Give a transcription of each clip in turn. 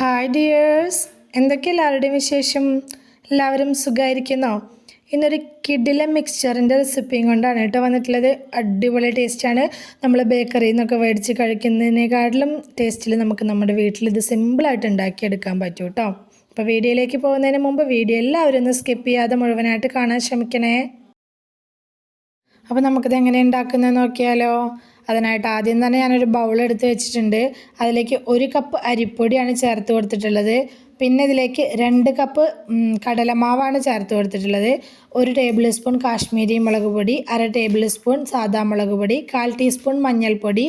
Hi dears എന്തൊക്കെ എല്ലാവരുടെയും വിശേഷം? എല്ലാവരും സുഖമായിരിക്കുന്നോ ഇന്നൊരു കിഡിലെ മിക്സ്ചറിന്റെ റെസിപ്പിയും കൊണ്ടാണ് കേട്ടോ വന്നിട്ടുള്ളത്. അടിപൊളി ടേസ്റ്റാണ് നമ്മൾ ബേക്കറിയിൽ നിന്നൊക്കെ മേടിച്ച് കഴിക്കുന്നതിനേക്കാട്ടിലും ടേസ്റ്റിൽ നമുക്ക് നമ്മുടെ വീട്ടിൽ ഇത് സിമ്പിളായിട്ട് ഉണ്ടാക്കിയെടുക്കാൻ പറ്റും കേട്ടോ അപ്പോൾ വീഡിയോയിലേക്ക് പോകുന്നതിന് മുമ്പ് വീഡിയോ എല്ലാവരും ഒന്ന് സ്കിപ്പ് ചെയ്യാതെ മുഴുവനായിട്ട് കാണാൻ ശ്രമിക്കണേ. അപ്പോൾ നമുക്കിത് എങ്ങനെ ഉണ്ടാക്കുന്നത് നോക്കിയാലോ. അതിനായിട്ട് ആദ്യം തന്നെ ഞാനൊരു ബൗൾ എടുത്ത് വെച്ചിട്ടുണ്ട്. അതിലേക്ക് ഒരു കപ്പ് അരിപ്പൊടിയാണ് ചേർത്ത് കൊടുത്തിട്ടുള്ളത്. പിന്നെ ഇതിലേക്ക് രണ്ട് കപ്പ് കടലമാവാണ് ചേർത്ത് കൊടുത്തിട്ടുള്ളത്. ഒരു ടേബിൾ സ്പൂൺ കാശ്മീരി മുളക് പൊടി അര ടേബിൾ സ്പൂൺ സാദാ മുളക് പൊടി കാൽ ടീസ്പൂൺ മഞ്ഞൾപ്പൊടി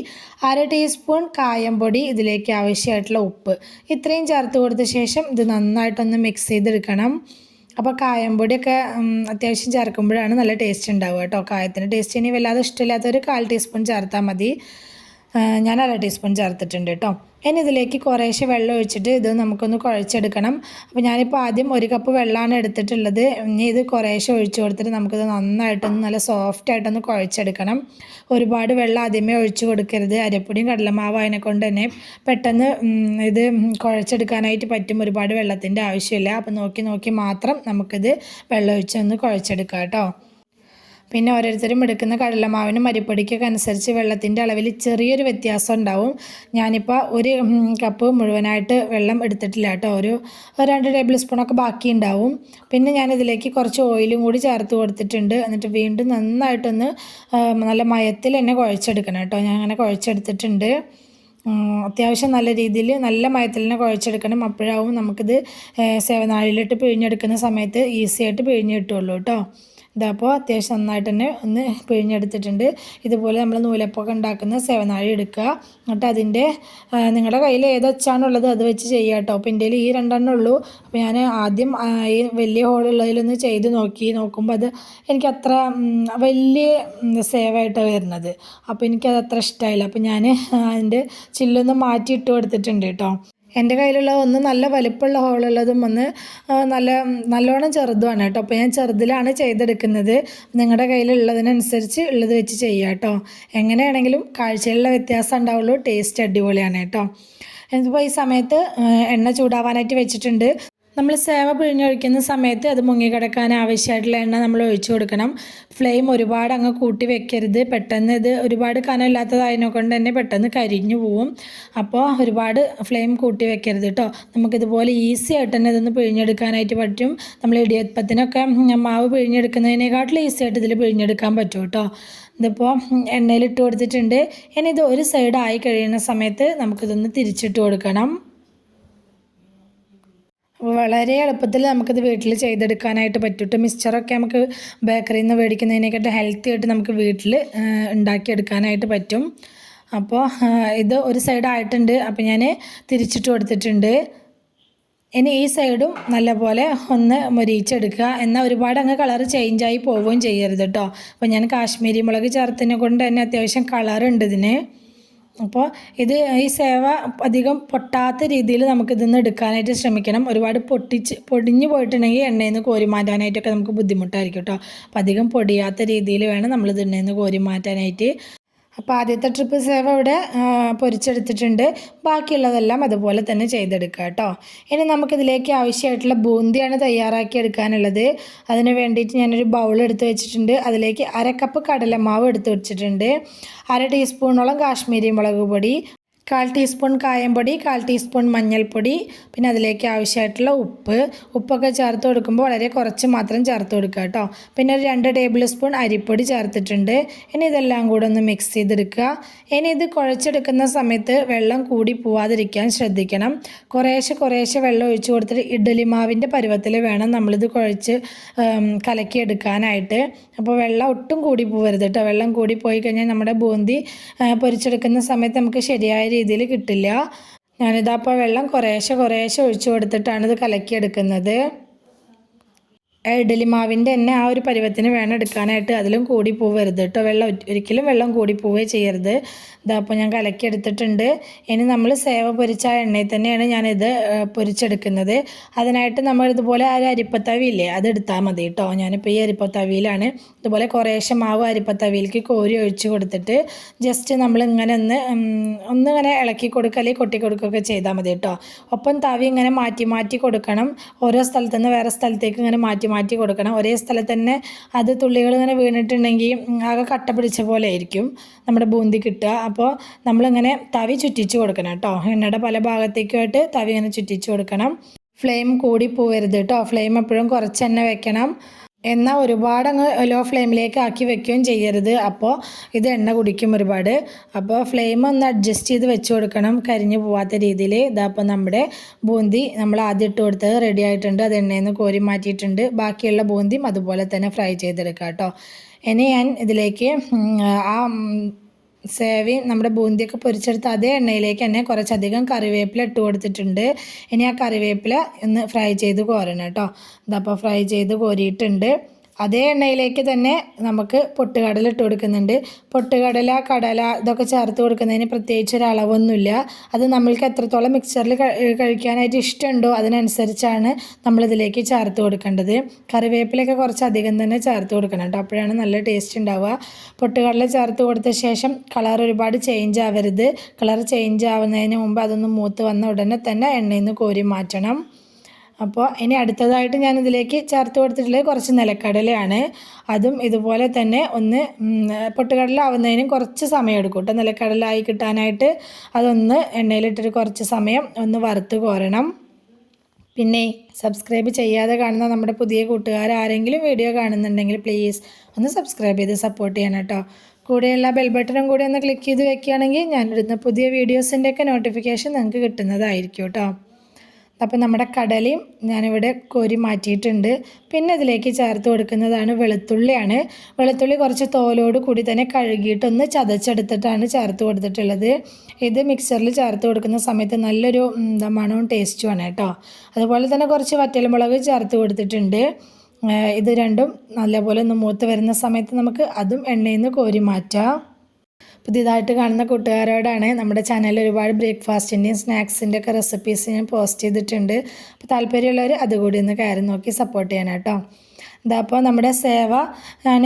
അര ടീസ്പൂൺ കായം പൊടി ഇതിലേക്ക് ആവശ്യമായിട്ടുള്ള ഉപ്പ്. ഇത്രയും ചേർത്ത് കൊടുത്ത ശേഷം ഇത് നന്നായിട്ടൊന്ന് മിക്സ് ചെയ്തെടുക്കണം. അപ്പോൾ കായംപൊടിയൊക്കെ അത്യാവശ്യം ചേർക്കുമ്പോഴാണ് നല്ല ടേസ്റ്റ് ഉണ്ടാവുക കേട്ടോ. കായത്തിന്റെ ടേസ്റ്റ് ഇനി വല്ലാതെ ഇഷ്ടമില്ലാത്തൊരു കാൽ ടീസ്പൂൺ ചേർത്താൽ മതി. ഞാൻ അര ടീസ്പൂൺ ചേർത്തിട്ടുണ്ട് കേട്ടോ. ഇനി ഇതിലേക്ക് കുറേശ്ശെ വെള്ളം ഒഴിച്ചിട്ട് ഇത് നമുക്കൊന്ന് കുഴച്ചെടുക്കണം. അപ്പോൾ ഞാനിപ്പോൾ ആദ്യം ഒരു കപ്പ് വെള്ളമാണ് എടുത്തിട്ടുള്ളത്. ഇനി ഇത് കുറേശ്ശെ ഒഴിച്ചു കൊടുത്തിട്ട് നമുക്കിത് നന്നായിട്ടൊന്ന് നല്ല സോഫ്റ്റ് ആയിട്ടൊന്ന് കുഴച്ചെടുക്കണം. ഒരുപാട് വെള്ളം ആദ്യമേ ഒഴിച്ചു കൊടുക്കരുത്. അരപ്പൊടിയും കടലമാവും അതിനെ കൊണ്ട് തന്നെ പെട്ടെന്ന് ഇത് കുഴച്ചെടുക്കാനായിട്ട് പറ്റും. ഒരുപാട് വെള്ളത്തിന്റെ ആവശ്യമില്ല. അപ്പോൾ നോക്കി നോക്കി മാത്രം നമുക്കിത് വെള്ളം ഒഴിച്ചൊന്ന് കുഴച്ചെടുക്കാം കേട്ടോ. പിന്നെ ഓരോരുത്തരും എടുക്കുന്ന കടലമാവിനും അരിപ്പൊടിക്കൊക്കെ അനുസരിച്ച് വെള്ളത്തിന്റെ അളവിൽ ചെറിയൊരു വ്യത്യാസം ഉണ്ടാവും. ഞാനിപ്പോൾ ഒരു കപ്പ് മുഴുവനായിട്ട് വെള്ളം എടുത്തിട്ടില്ല കേട്ടോ. ഒരു രണ്ട് ടേബിൾ സ്പൂണൊക്കെ ബാക്കി ഉണ്ടാവും. പിന്നെ ഞാനിതിലേക്ക് കുറച്ച് ഓയിലും കൂടി ചേർത്ത് കൊടുത്തിട്ടുണ്ട്. എന്നിട്ട് വീണ്ടും നന്നായിട്ടൊന്ന് നല്ല മയത്തിൽ എന്നെ കുഴച്ചെടുക്കണം കേട്ടോ. ഞാൻ അങ്ങനെ കുഴച്ചെടുത്തിട്ടുണ്ട്. അത്യാവശ്യം നല്ല രീതിയിൽ നല്ല മയത്തിൽ തന്നെ കുഴച്ചെടുക്കണം. അപ്പോഴാവും നമുക്കിത് സേവനാഴിയിലിട്ട് പിഴിഞ്ഞെടുക്കുന്ന സമയത്ത് ഈസി ആയിട്ട് പിഴിഞ്ഞ് കിട്ടുള്ളൂ കേട്ടോ. ഇതപ്പോൾ അത്യാവശ്യം നന്നായിട്ട് തന്നെ ഒന്ന് പിഴിഞ്ഞെടുത്തിട്ടുണ്ട്. ഇതുപോലെ നമ്മൾ നൂലപ്പൊക്കെ ഉണ്ടാക്കുന്ന സേവനാഴി എടുക്കുക. എന്നിട്ട് അതിന്റെ നിങ്ങളുടെ കയ്യിൽ ഏതൊച്ചാണുള്ളത് അത് വെച്ച് ചെയ്യുക കേട്ടോ. അപ്പോൾ എന്റെ ഈ രണ്ടെണ്ണം ഉള്ളൂ. അപ്പോൾ ഞാൻ ആദ്യം ഈ വലിയ ഹോളുള്ളതിലൊന്ന് ചെയ്ത് നോക്കി. നോക്കുമ്പോൾ അത് എനിക്ക് അത്ര വലിയ സേവായിട്ടാണ് വരുന്നത്. അപ്പോൾ എനിക്കത് അത്ര ഇഷ്ടമായില്ല അപ്പോൾ ഞാൻ അതിന്റെ ചില്ലൊന്ന് മാറ്റി ഇട്ട് കൊടുത്തിട്ടുണ്ട് കേട്ടോ. എന്റെ കയ്യിലുള്ള ഒന്ന് നല്ല വലിപ്പമുള്ള ഹോളുള്ളതും ഒന്ന് നല്ല നല്ലോണം ചെറുതുമാണ് കേട്ടോ. അപ്പോൾ ഞാൻ ചെറുതിലാണ് ചെയ്തെടുക്കുന്നത്. നിങ്ങളുടെ കയ്യിലുള്ളതിനനുസരിച്ച് ഉള്ളത് വെച്ച് ചെയ്യുക കേട്ടോ. എങ്ങനെയാണെങ്കിലും കാഴ്ചയിലുള്ള വ്യത്യാസം ഉണ്ടാവുള്ളൂ. ടേസ്റ്റ് അടിപൊളിയാണ് കേട്ടോ. എനിക്കിപ്പോൾ ഈ സമയത്ത് എണ്ണ ചൂടാവാനായിട്ട് വെച്ചിട്ടുണ്ട്. നമ്മൾ സേവ പിഴിഞ്ഞൊഴിക്കുന്ന സമയത്ത് അത് മുങ്ങിക്കിടക്കാൻ ആവശ്യമായിട്ടുള്ള എണ്ണ നമ്മൾ ഒഴിച്ചു കൊടുക്കണം. ഫ്ലെയിം ഒരുപാട് അങ്ങ് കൂട്ടി വെക്കരുത്. പെട്ടെന്ന് ഇത് ഒരുപാട് കനമില്ലാത്തതായതിനെ കൊണ്ട് തന്നെ പെട്ടെന്ന് കരിഞ്ഞു പോവും. അപ്പോൾ ഒരുപാട് ഫ്ലെയിം കൂട്ടി വെക്കരുത് കേട്ടോ നമുക്കിതുപോലെ ഈസി ആയിട്ട് തന്നെ ഇതൊന്ന് പിഴിഞ്ഞെടുക്കാനായിട്ട് പറ്റും. നമ്മൾ ഇടിയപ്പത്തിനൊക്കെ മാവ് പിഴിഞ്ഞെടുക്കുന്നതിനേക്കാട്ടിലും ഈസി ആയിട്ട് ഇതിൽ പിഴിഞ്ഞെടുക്കാൻ പറ്റും കേട്ടോ ഇതിപ്പോൾ എണ്ണയിലിട്ട് കൊടുത്തിട്ടുണ്ട്. ഇനി ഇത് ഒരു സൈഡ് ആയി കഴിയുന്ന സമയത്ത് നമുക്കിതൊന്ന് തിരിച്ചിട്ട് കൊടുക്കണം. വളരെ എളുപ്പത്തിൽ നമുക്കിത് വീട്ടിൽ ചെയ്തെടുക്കാനായിട്ട് പറ്റും മിക്സ്ചറൊക്കെ നമുക്ക് ബേക്കറിയിൽ നിന്ന് മേടിക്കുന്നതിനേക്കാട്ട് ഹെൽത്തി ആയിട്ട് നമുക്ക് വീട്ടിൽ ഉണ്ടാക്കിയെടുക്കാനായിട്ട് പറ്റും. അപ്പോൾ ഇത് ഒരു സൈഡായിട്ടുണ്ട് അപ്പോൾ ഞാൻ തിരിച്ചിട്ട് കൊടുത്തിട്ടുണ്ട്. ഇനി ഈ സൈഡും നല്ലപോലെ ഒന്ന് മൊരിയിച്ചെടുക്കുക. എന്നാൽ ഒരുപാട് അങ്ങ് കളർ ചേഞ്ചായി പോവുകയും ചെയ്യരുത് കേട്ടോ അപ്പോൾ ഞാൻ കാശ്മീരി മുളക് ചേർത്തിനെ കൊണ്ട് തന്നെ അത്യാവശ്യം കളറുണ്ട് ഇതിന്. അപ്പോൾ ഇത് ഈ സേവ അധികം പൊട്ടാത്ത രീതിയിൽ നമുക്കിതൊന്ന് എടുക്കാനായിട്ട് ശ്രമിക്കണം. ഒരുപാട് പൊട്ടിച്ച് പൊടിഞ്ഞു പോയിട്ടുണ്ടെങ്കിൽ എണ്ണയിൽ നിന്ന് കോരി മാറ്റാനായിട്ടൊക്കെ നമുക്ക് ബുദ്ധിമുട്ടായിരിക്കും കേട്ടോ. അപ്പോൾ അധികം പൊടിയാത്ത രീതിയിൽ വേണം നമ്മളിത് എണ്ണയിൽ നിന്ന് കോരി മാറ്റാനായിട്ട്. അപ്പോൾ ആദ്യത്തെ ട്രിപ്പ് സേവ് ഇവിടെ പൊരിച്ചെടുത്തിട്ടുണ്ട്. ബാക്കിയുള്ളതെല്ലാം അതുപോലെ തന്നെ ചെയ്തെടുക്കുക കേട്ടോ. ഇനി നമുക്കിതിലേക്ക് ആവശ്യമായിട്ടുള്ള ബൂന്തിയാണ് തയ്യാറാക്കി എടുക്കാനുള്ളത്. അതിന് വേണ്ടിയിട്ട് ഞാനൊരു ബൗൾ എടുത്ത് വെച്ചിട്ടുണ്ട്. അതിലേക്ക് അര കപ്പ് കടലമാവ് എടുത്ത് വെച്ചിട്ടുണ്ട്. അര ടീസ്പൂണോളം കാശ്മീരി മുളക് പൊടി. കാൽ ടീസ്പൂൺ കായംപൊടി കാൽ ടീസ്പൂൺ മഞ്ഞൾപ്പൊടി പിന്നെ അതിലേക്ക് ആവശ്യമായിട്ടുള്ള ഉപ്പ്. ഉപ്പൊക്കെ ചേർത്ത് കൊടുക്കുമ്പോൾ വളരെ കുറച്ച് മാത്രം ചേർത്ത് കൊടുക്കുക കേട്ടോ. പിന്നെ ഒരു രണ്ട് ടേബിൾ സ്പൂൺ അരിപ്പൊടി ചേർത്തിട്ടുണ്ട്. ഇനി ഇതെല്ലാം കൂടെ ഒന്ന് മിക്സ് ചെയ്തെടുക്കുക. ഇനി ഇത് കുഴച്ചെടുക്കുന്ന സമയത്ത് വെള്ളം കൂടി പോവാതിരിക്കാൻ ശ്രദ്ധിക്കണം. കുറേശ്ശെ കുറേശ്ശെ വെള്ളം ഒഴിച്ച് കൊടുത്തിട്ട് ഇഡ്ഡലി മാവിന്റെ പരുവത്തിൽ വേണം നമ്മളിത് കുഴച്ച് കലക്കിയെടുക്കാനായിട്ട്. അപ്പോൾ വെള്ളം ഒട്ടും കൂടി പോവരുത് കേട്ടോ. വെള്ളം കൂടി പോയി കഴിഞ്ഞാൽ നമ്മുടെ ബൂന്തി പൊരിച്ചെടുക്കുന്ന സമയത്ത് നമുക്ക് ശരിയായ രീതിയിൽ കിട്ടില്ല. ഞാനിതാ അപ്പോൾ വെള്ളം കുറേശ്ശെ കുറേശ്ശെ ഒഴിച്ചു കൊടുത്തിട്ടാണ് ഇത് കലക്കിയെടുക്കുന്നത്. ഇഡലി മാവിന്റെ തന്നെ ആ ഒരു പരുവത്തിന് വേണം എടുക്കാനായിട്ട് അതിലും കൂടി പോവരുത് കേട്ടോ. വെള്ളം ഒരിക്കലും വെള്ളം കൂടി പോവേ ചെയ്യരുത്. ഇതാ അപ്പോൾ ഞാൻ കലക്കി എടുത്തിട്ടുണ്ട്. ഇനി നമ്മൾ സേവ പൊരിച്ച ആ എണ്ണയിൽ തന്നെയാണ് ഞാനിത് പൊരിച്ചെടുക്കുന്നത്. അതിനായിട്ട് നമ്മൾ ഇതുപോലെ ആ ഒരു അരിപ്പത്തവി ഇല്ലേ അത് എടുത്താൽ മതി കേട്ടോ. ഞാനിപ്പോൾ ഈ അരിപ്പത്തവിയിലാണ്. ഇതുപോലെ കുറേശ്ശെ മാവ് അരിപ്പത്തവിയിലേക്ക് കോരി ഒഴിച്ച് കൊടുത്തിട്ട് ജസ്റ്റ് നമ്മൾ ഇങ്ങനെ ഒന്ന് ഒന്നിങ്ങനെ ഇളക്കി കൊടുക്കുക അല്ലെങ്കിൽ കൊട്ടി കൊടുക്കുകയൊക്കെ ചെയ്താൽ മതി കേട്ടോ. ഒപ്പം തവി ഇങ്ങനെ മാറ്റി മാറ്റി കൊടുക്കണം. ഓരോ സ്ഥലത്തു നിന്ന് വേറെ സ്ഥലത്തേക്ക് ഇങ്ങനെ മാറ്റി മാറ്റി കൊടുക്കണം. ഒരേ സ്ഥലത്ത് തന്നെ അത് തുള്ളികൾ ഇങ്ങനെ വീണിട്ടുണ്ടെങ്കിൽ ആകെ കട്ട പിടിച്ച പോലെ ആയിരിക്കും നമ്മുടെ ബൂന്തി കിട്ടുക. അപ്പോൾ നമ്മളിങ്ങനെ തവി ചുറ്റിച്ച് കൊടുക്കണം കേട്ടോ. എണ്ണയുടെ പല ഭാഗത്തേക്കുമായിട്ട് തവി ഇങ്ങനെ ചുറ്റിച്ച് കൊടുക്കണം. ഫ്ലെയിം കൂടി പോവരുത് കേട്ടോ. ഫ്ലെയിം എപ്പോഴും കുറച്ച് തന്നെ വെക്കണം. എന്നാൽ ഒരുപാട് അങ്ങ് ലോ ഫ്ലെയിമിലേക്ക് ആക്കി വെക്കുകയും ചെയ്യരുത്. അപ്പോൾ ഇത് എണ്ണ കുടിക്കും ഒരുപാട്. അപ്പോൾ ഫ്ലെയിം ഒന്ന് അഡ്ജസ്റ്റ് ചെയ്ത് വെച്ച് കൊടുക്കണം. കരിഞ്ഞു പോവാത്ത രീതിയിൽ ഇതപ്പോൾ നമ്മുടെ ബൂന്തി നമ്മൾ ആദ്യം ഇട്ട് കൊടുത്തത് റെഡി ആയിട്ടുണ്ട്. അത് എണ്ണയിൽ നിന്ന് കോരി മാറ്റിയിട്ടുണ്ട്. ബാക്കിയുള്ള ബൂന്തിയും അതുപോലെ തന്നെ ഫ്രൈ ചെയ്തെടുക്കാം കേട്ടോ. ഇനി ഞാൻ ഇതിലേക്ക് ആ സേവയും നമ്മുടെ ബൂന്തിയൊക്കെ പൊരിച്ചെടുത്ത് അതേ എണ്ണയിലേക്ക് തന്നെ കുറച്ചധികം കറിവേപ്പില ഇട്ട് കൊടുത്തിട്ടുണ്ട്. ഇനി ആ കറിവേപ്പില ഒന്ന് ഫ്രൈ ചെയ്ത് കോരണം കേട്ടോ. ഇതപ്പോൾ ഫ്രൈ ചെയ്ത് കോരിയിട്ടുണ്ട്. അതേ എണ്ണയിലേക്ക് തന്നെ നമുക്ക് പൊട്ടുകടല ഇട്ട് കൊടുക്കുന്നുണ്ട്. പൊട്ടുകടല കടല ഇതൊക്കെ ചേർത്ത് കൊടുക്കുന്നതിന് പ്രത്യേകിച്ച് ഒരു അളവൊന്നുമില്ല. അത് നമ്മൾക്ക് എത്രത്തോളം മിക്സറിൽ കഴിക്കാനായിട്ട് ഇഷ്ടമുണ്ടോ അതിനനുസരിച്ചാണ് നമ്മളിതിലേക്ക് ചേർത്ത് കൊടുക്കേണ്ടത്. കറിവേപ്പിലൊക്കെ കുറച്ച് അധികം തന്നെ ചേർത്ത് കൊടുക്കണം കേട്ടോ. അപ്പോഴാണ് നല്ല ടേസ്റ്റ് ഉണ്ടാവുക. പൊട്ടുകടല ചേർത്ത് കൊടുത്ത ശേഷം കളർ ഒരുപാട് ചേഞ്ച് ആവരുത്. കളർ ചേഞ്ച് ആവുന്നതിന് മുമ്പ് അതൊന്ന് മൂത്ത് വന്ന ഉടനെ തന്നെ എണ്ണയിൽ നിന്ന് കോരി മാറ്റണം. അപ്പോൾ ഇനി അടുത്തതായിട്ട് ഞാൻ ഇതിലേക്ക് ചേർത്ത് കൊടുത്തിട്ടുള്ളത് കുറച്ച് നിലക്കടലയാണ്. അതും ഇതുപോലെ തന്നെ ഒന്ന് പൊട്ടുകടലാവുന്നതിനും കുറച്ച് സമയം എടുക്കും കേട്ടോ. നിലക്കടല ആയി കിട്ടാനായിട്ട് അതൊന്ന് എണ്ണയിലിട്ടിട്ട് കുറച്ച് സമയം ഒന്ന് വറുത്ത് കോരണം. പിന്നെ സബ്സ്ക്രൈബ് ചെയ്യാതെ കാണുന്ന നമ്മുടെ പുതിയ കൂട്ടുകാർ ആരെങ്കിലും വീഡിയോ കാണുന്നുണ്ടെങ്കിൽ പ്ലീസ് ഒന്ന് സബ്സ്ക്രൈബ് ചെയ്ത് സപ്പോർട്ട് ചെയ്യണം കേട്ടോ. കൂടെയുള്ള ബെൽ ബട്ടണും കൂടി ഒന്ന് ക്ലിക്ക് ചെയ്ത് വെക്കുകയാണെങ്കിൽ ഞാനിടുന്ന പുതിയ വീഡിയോസിന്റെയൊക്കെ നോട്ടിഫിക്കേഷൻ നിങ്ങൾക്ക് കിട്ടുന്നതായിരിക്കും കേട്ടോ. അപ്പോൾ നമ്മുടെ കടലയും ഞാനിവിടെ കോരി മാറ്റിയിട്ടുണ്ട്. പിന്നെ അതിലേക്ക് ചേർത്ത് കൊടുക്കുന്നതാണ് വെളുത്തുള്ളിയാണ്. വെളുത്തുള്ളി കുറച്ച് തോലോട് കൂടി തന്നെ കഴുകിയിട്ടൊന്ന് ചതച്ചെടുത്തിട്ടാണ് ചേർത്ത് കൊടുത്തിട്ടുള്ളത്. ഇത് മിക്സറിൽ ചേർത്ത് കൊടുക്കുന്ന സമയത്ത് നല്ലൊരു എന്താ മണവും ടേസ്റ്റുമാണ് കേട്ടോ. അതുപോലെ തന്നെ കുറച്ച് വറ്റൽമുളക് ചേർത്ത് കൊടുത്തിട്ടുണ്ട്. ഇത് രണ്ടും നല്ലപോലെ ഒന്ന് മൂത്ത് വരുന്ന സമയത്ത് നമുക്ക് അതും എണ്ണയിൽ നിന്ന് കോരി മാറ്റാം. പുതിയതായിട്ട് കാണുന്ന കൂട്ടുകാരോടാണ് നമ്മുടെ ചാനലിൽ ഒരുപാട് ബ്രേക്ക്ഫാസ്റ്റിന്റെയും സ്നാക്സിന്റെ ഒക്കെ റെസിപ്പീസ് ഞാൻ പോസ്റ്റ് ചെയ്തിട്ടുണ്ട്. അപ്പോൾ താല്പര്യമുള്ളവർ അതുകൂടി ഒന്ന് കയറി നോക്കി സപ്പോർട്ട് ചെയ്യണം കേട്ടോ ഇതാ അപ്പോൾ നമ്മുടെ സേവ ഞാൻ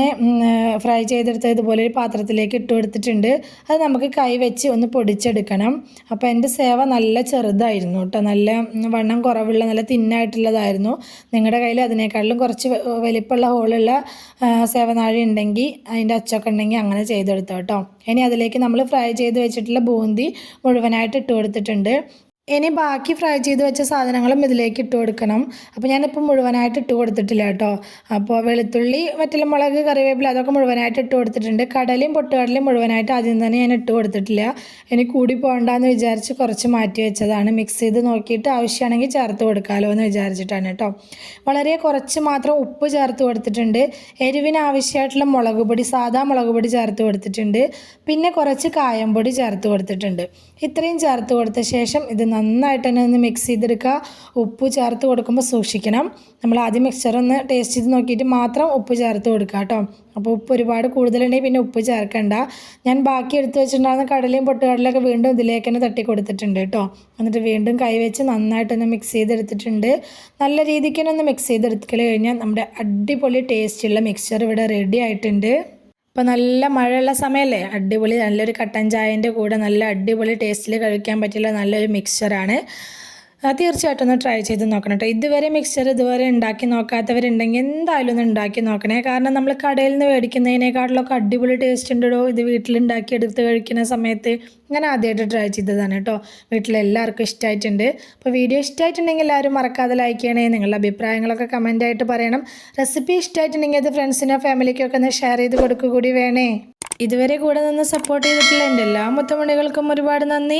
ഫ്രൈ ചെയ്തെടുത്ത ഇതുപോലെ ഒരു പാത്രത്തിലേക്ക് ഇട്ട് കൊടുത്തിട്ടുണ്ട്. അത് നമുക്ക് കൈ വെച്ച് ഒന്ന് പൊടിച്ചെടുക്കണം. അപ്പോൾ എന്റെ സേവ നല്ല ചെറുതായിരുന്നു കേട്ടോ. നല്ല വണ്ണം കുറവുള്ള നല്ല തിന്നായിട്ടുള്ളതായിരുന്നു. നിങ്ങളുടെ കയ്യിൽ അതിനേക്കാളും കുറച്ച് വലിപ്പമുള്ള ഹോളുള്ള സേവനാഴി ഉണ്ടെങ്കിൽ അതിന്റെ അച്ചൊക്കെ ഉണ്ടെങ്കിൽ അങ്ങനെ ചെയ്തെടുത്തോ കേട്ടോ. ഇനി അതിലേക്ക് നമ്മൾ ഫ്രൈ ചെയ്ത് വെച്ചിട്ടുള്ള ബൂന്തി മുഴുവനായിട്ട് ഇട്ട് കൊടുത്തിട്ടുണ്ട്. ഇനി ബാക്കി ഫ്രൈ ചെയ്ത് വെച്ച സാധനങ്ങളും ഇതിലേക്ക് ഇട്ട് കൊടുക്കണം. അപ്പോൾ ഞാനിപ്പോൾ മുഴുവനായിട്ട് ഇട്ട് കൊടുത്തിട്ടില്ല കേട്ടോ. അപ്പോൾ വെളുത്തുള്ളി വറ്റൽമുളക് കറിവേപ്പില അതൊക്കെ മുഴുവനായിട്ട് ഇട്ട് കൊടുത്തിട്ടുണ്ട്. കടലയും പൊട്ടുകടലയും മുഴുവനായിട്ട് ആദ്യം തന്നെ ഞാൻ ഇട്ട് കൊടുത്തിട്ടില്ല. ഇനി കൂടി പോകണ്ടെന്ന് വിചാരിച്ച് കുറച്ച് മാറ്റി വെച്ചതാണ്. മിക്സ് ചെയ്ത് നോക്കിയിട്ട് ആവശ്യമാണെങ്കിൽ ചേർത്ത് കൊടുക്കാമല്ലോ എന്ന് വിചാരിച്ചിട്ടാണ് കേട്ടോ. വളരെ കുറച്ച് മാത്രം ഉപ്പ് ചേർത്ത് കൊടുത്തിട്ടുണ്ട്. എരിവിന് ആവശ്യമായിട്ടുള്ള മുളക് പൊടി സാധാ മുളക് പൊടി ചേർത്ത് കൊടുത്തിട്ടുണ്ട്. പിന്നെ കുറച്ച് കായംപൊടി ചേർത്ത് കൊടുത്തിട്ടുണ്ട്. ഇത്രയും ചേർത്ത് കൊടുത്ത ശേഷം ഇത് നന്നായിട്ട് തന്നെ ഒന്ന് മിക്സ് ചെയ്തെടുക്കുക. ഉപ്പ് ചേർത്ത് കൊടുക്കുമ്പോൾ സൂക്ഷിക്കണം. നമ്മൾ ആദ്യം മിക്സ്ചർ ഒന്ന് ടേസ്റ്റ് ചെയ്ത് നോക്കിയിട്ട് മാത്രം ഉപ്പ് ചേർത്ത് കൊടുക്കുക കേട്ടോ. അപ്പോൾ ഉപ്പ് ഒരുപാട് കൂടുതലുണ്ടെങ്കിൽ പിന്നെ ഉപ്പ് ചേർക്കണ്ട. ഞാൻ ബാക്കി എടുത്ത് വെച്ചിട്ടുണ്ടായിരുന്ന കടലയും പൊട്ടുകടലൊക്കെ വീണ്ടും ഇതിലേക്ക് തന്നെ തട്ടി കൊടുത്തിട്ടുണ്ട് കേട്ടോ. എന്നിട്ട് വീണ്ടും കൈവച്ച് നന്നായിട്ടൊന്ന് മിക്സ് ചെയ്തെടുത്തിട്ടുണ്ട്. നല്ല രീതിക്ക് തന്നെ ഒന്ന് മിക്സ് ചെയ്തെടുക്കൽ കഴിഞ്ഞാൽ നമ്മുടെ അടിപൊളി ടേസ്റ്റുള്ള മിക്സ്ചർ ഇവിടെ റെഡി ആയിട്ടുണ്ട്. ഇപ്പോൾ നല്ല മഴയുള്ള സമയമല്ലേ അടിപൊളി നല്ലൊരു കട്ടൻ ചായന്റെ കൂടെ നല്ല അടിപൊളി ടേസ്റ്റിൽ കഴിക്കാൻ പറ്റിയുള്ള നല്ലൊരു മിക്സ്ചറാണ് തീർച്ചയായിട്ടും ഒന്ന് ട്രൈ ചെയ്ത് നോക്കണം കേട്ടോ ഇതുവരെ മിക്സ്ചർ ഇതുവരെ ഉണ്ടാക്കി നോക്കാത്തവരുണ്ടെങ്കിൽ എന്തായാലും ഒന്ന് ഉണ്ടാക്കി നോക്കണേ. കാരണം നമ്മൾ കടയിൽ നിന്ന് മേടിക്കുന്നതിനേക്കാട്ടിലൊക്കെ അടിപൊളി ടേസ്റ്റ് ഉണ്ടോ ഇത് വീട്ടിലുണ്ടാക്കി എടുത്ത് കഴിക്കുന്ന സമയത്ത് ഞാൻ ആദ്യമായിട്ട് ട്രൈ ചെയ്തതാണ് കേട്ടോ വീട്ടിലെല്ലാവർക്കും ഇഷ്ടമായിട്ടുണ്ട് അപ്പോൾ വീഡിയോ ഇഷ്ടമായിട്ടുണ്ടെങ്കിൽ എല്ലാവരും മറക്കാതെ ലൈക്ക് ചെയ്യണേ. നിങ്ങളുടെ അഭിപ്രായങ്ങളൊക്കെ കമന്റായിട്ട് പറയണം. റെസിപ്പി ഇഷ്ടമായിട്ടുണ്ടെങ്കിൽ അത് ഫ്രണ്ട്സിനോ ഫാമിലിക്കൊക്കെ ഒന്ന് ഷെയർ ചെയ്ത് കൊടുക്കുക കൂടി വേണേ. ഇതുവരെ കൂടെ നിന്ന് സപ്പോർട്ട് ചെയ്തിട്ടുള്ള എന്റെ എല്ലാ മുത്തമണികൾക്കും ഒരുപാട് നന്ദി.